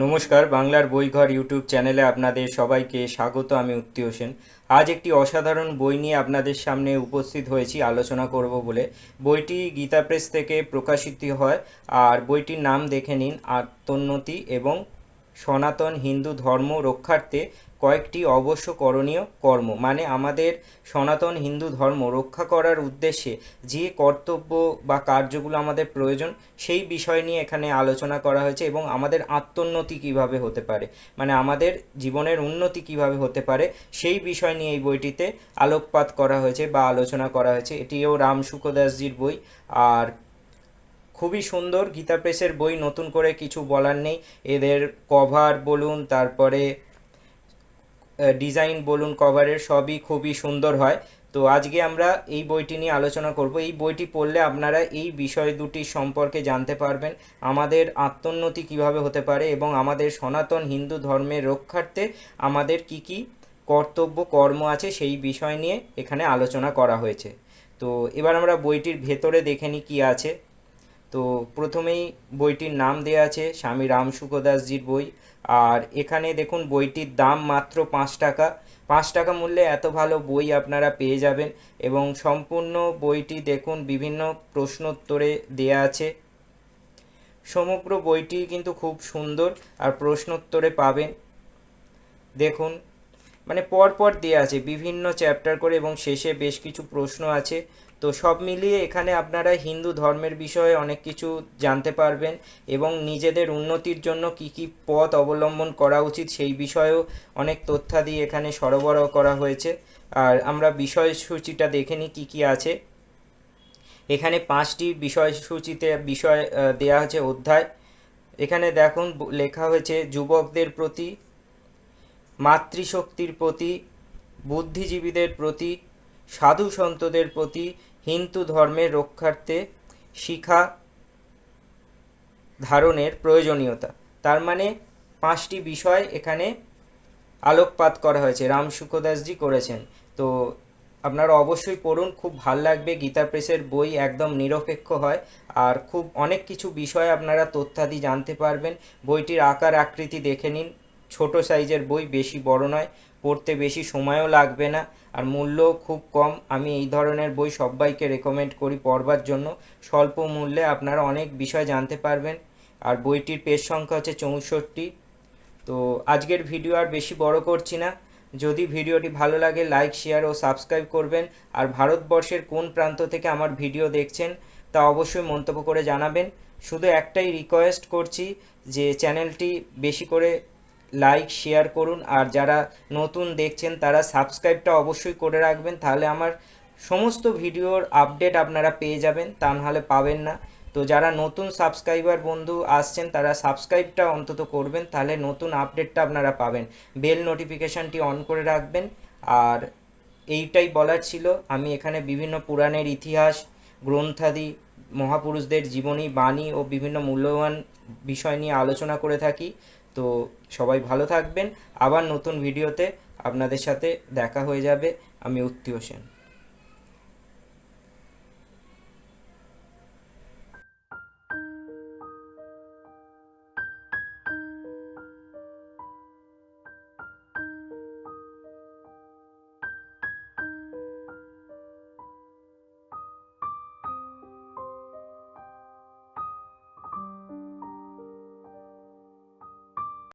নমস্কার, বাংলার বইঘর ইউটিউব চ্যানেলে আপনাদের সবাইকে স্বাগত, আমি উত্তি হোসেন। আজ একটি অসাধারণ বই নিয়ে আপনাদের সামনে উপস্থিত হয়েছি, আলোচনা করব বলে। বইটি গীতা প্রেস থেকে প্রকাশিত হয়, আর বইটির নাম দেখে নিন, আত্মোন্নতি এবং সনাতন হিন্দু ধর্ম রক্ষার্থে কয়েকটি অবশ্য করণীয় কর্ম মানে আমাদের সনাতন হিন্দু ধর্ম রক্ষা করার উদ্দেশ্যে যে কর্তব্য বা কার্যগুলো আমাদের প্রয়োজন, সেই বিষয় নিয়ে এখানে আলোচনা করা হয়েছে এবং আমাদের আত্মোন্নতি কীভাবে হতে পারে মানে আমাদের জীবনের উন্নতি কীভাবে হতে পারে, সেই বিষয় নিয়ে এই বইটিতে আলোকপাত করা হয়েছে বা আলোচনা করা হয়েছে। এটিও রাম সুখদাসজির বই। আর খুবই সুন্দর গীতা প্রেসের বই, নতুন করে কিছু বলার নেই। এদের কভার বলুন, তারপরে ডিজাইন বলুন কভারের সবই খুবই সুন্দর হয়। তো আজকে আমরা এই বইটি নিয়ে আলোচনা করব। এই বইটি পড়লে আপনারা এই বিষয় দুটি সম্পর্কে জানতে পারবেন। আমাদের আত্মোন্নতি কীভাবে হতে পারে এবং আমাদের সনাতন হিন্দু ধর্মের রক্ষার্থে আমাদের কি কি কর্তব্য, কর্ম আছে সেই বিষয় নিয়ে এখানে আলোচনা করা হয়েছে। তো এবার আমরা বইটির ভেতরে দেখে নিই কী আছে। তো প্রথমেই বইটির নাম দেওয়া আছে স্বামী রাম সুখদাসজির বই। আর এখানে দেখুন, বইটির দাম মাত্র পাঁচ টাকা। পাঁচ টাকা মূল্যে এত ভালো বই আপনারা পেয়ে যাবেন এবং সম্পূর্ণ বইটি দেখুন, বিভিন্ন প্রশ্নোত্তরে দেয়া আছে। সমগ্র বইটি কিন্তু খুব সুন্দর আর প্রশ্নোত্তরে পাবেন। দেখুন মানে পরপর দেওয়া আছে, বিভিন্ন চ্যাপ্টার করে এবং শেষে বেশ কিছু প্রশ্ন আছে। তো সব মিলিয়ে এখানে আপনারা হিন্দু ধর্মের বিষয়ে অনেক কিছু জানতে পারবেন এবং নিজেদের উন্নতির জন্য কি কি পথ অবলম্বন করা উচিত সেই বিষয়েও অনেক তথ্যাদি এখানে সরবরাহ করা হয়েছে। আর আমরা বিষয়সূচিটা দেখে নিই কী কী আছে। এখানে পাঁচটি বিষয়সূচিতে বিষয় দেয়া আছে অধ্যায়। এখানে দেখুন লেখা হয়েছে, যুবকদের প্রতি, মাতৃশক্তির প্রতি, বুদ্ধিজীবীদের প্রতি, সাধু সন্তদের প্রতি হিন্দু ধর্মের রক্ষার্থে শিখা ধারণের প্রয়োজনীয়তা। তার মানে পাঁচটি বিষয় এখানে আলোকপাত করা হয়েছে। রাম সুখদাসজি করেছেন। তো আপনারা অবশ্যই পড়ুন, খুব ভালো লাগবে। গীতা প্রেসের বই একদম নিরপেক্ষ হয় আর খুব অনেক কিছু বিষয় আপনারা তথ্যাদি জানতে পারবেন। বইটির আকার আকৃতি দেখে নিন। ছোট সাইজের বই বেশি বড় নয়, পড়তে বেশি সময়ও লাগবে না, আর মূল্যও খুব কম। আমি এই ধরনের বই সবাইকে রেকমেন্ড করি পড়বার জন্য। স্বল্প মূল্যে আপনারা অনেক বিষয় জানতে পারবেন। আর বইটির পেজ সংখ্যা হচ্ছে চৌষট্টি। তো আজকের ভিডিও আর বেশি বড় করছি না। যদি ভিডিওটি ভালো লাগে লাইক শেয়ার ও সাবস্ক্রাইব করবেন। আর ভারতবর্ষের কোন প্রান্ত থেকে আমার ভিডিও দেখছেন, তা অবশ্যই মন্তব্য করে জানাবেন। শুধু একটাই রিকোয়েস্ট করছি যে চ্যানেলটি বেশি করে লাইক শেয়ার করুন। আর যারা নতুন দেখছেন, তারা সাবস্ক্রাইবটা অবশ্যই করে রাখবেন। তাহলে আমার সমস্ত ভিডিওর আপডেট আপনারা পেয়ে যাবেন। তা নাহলে পাবেন না। তো যারা নতুন সাবস্ক্রাইবার বন্ধু আসছেন, তারা সাবস্ক্রাইবটা অন্তত করবেন। তাহলে নতুন আপডেটটা আপনারা পাবেন। বেল নোটিফিকেশানটি অন করে রাখবেন। আর এইটাই বলার ছিল। আমি এখানে বিভিন্ন পুরাণের ইতিহাস, গ্রন্থাদি, মহাপুরুষদের জীবনী, বাণী ও বিভিন্ন মূল্যবান বিষয় নিয়ে আলোচনা করে থাকি। তো সবাই ভালো থাকবেন। আবার নতুন ভিডিওতে আপনাদের সাথে দেখা হয়ে যাবে। আমি উত্তীয় হোসেন।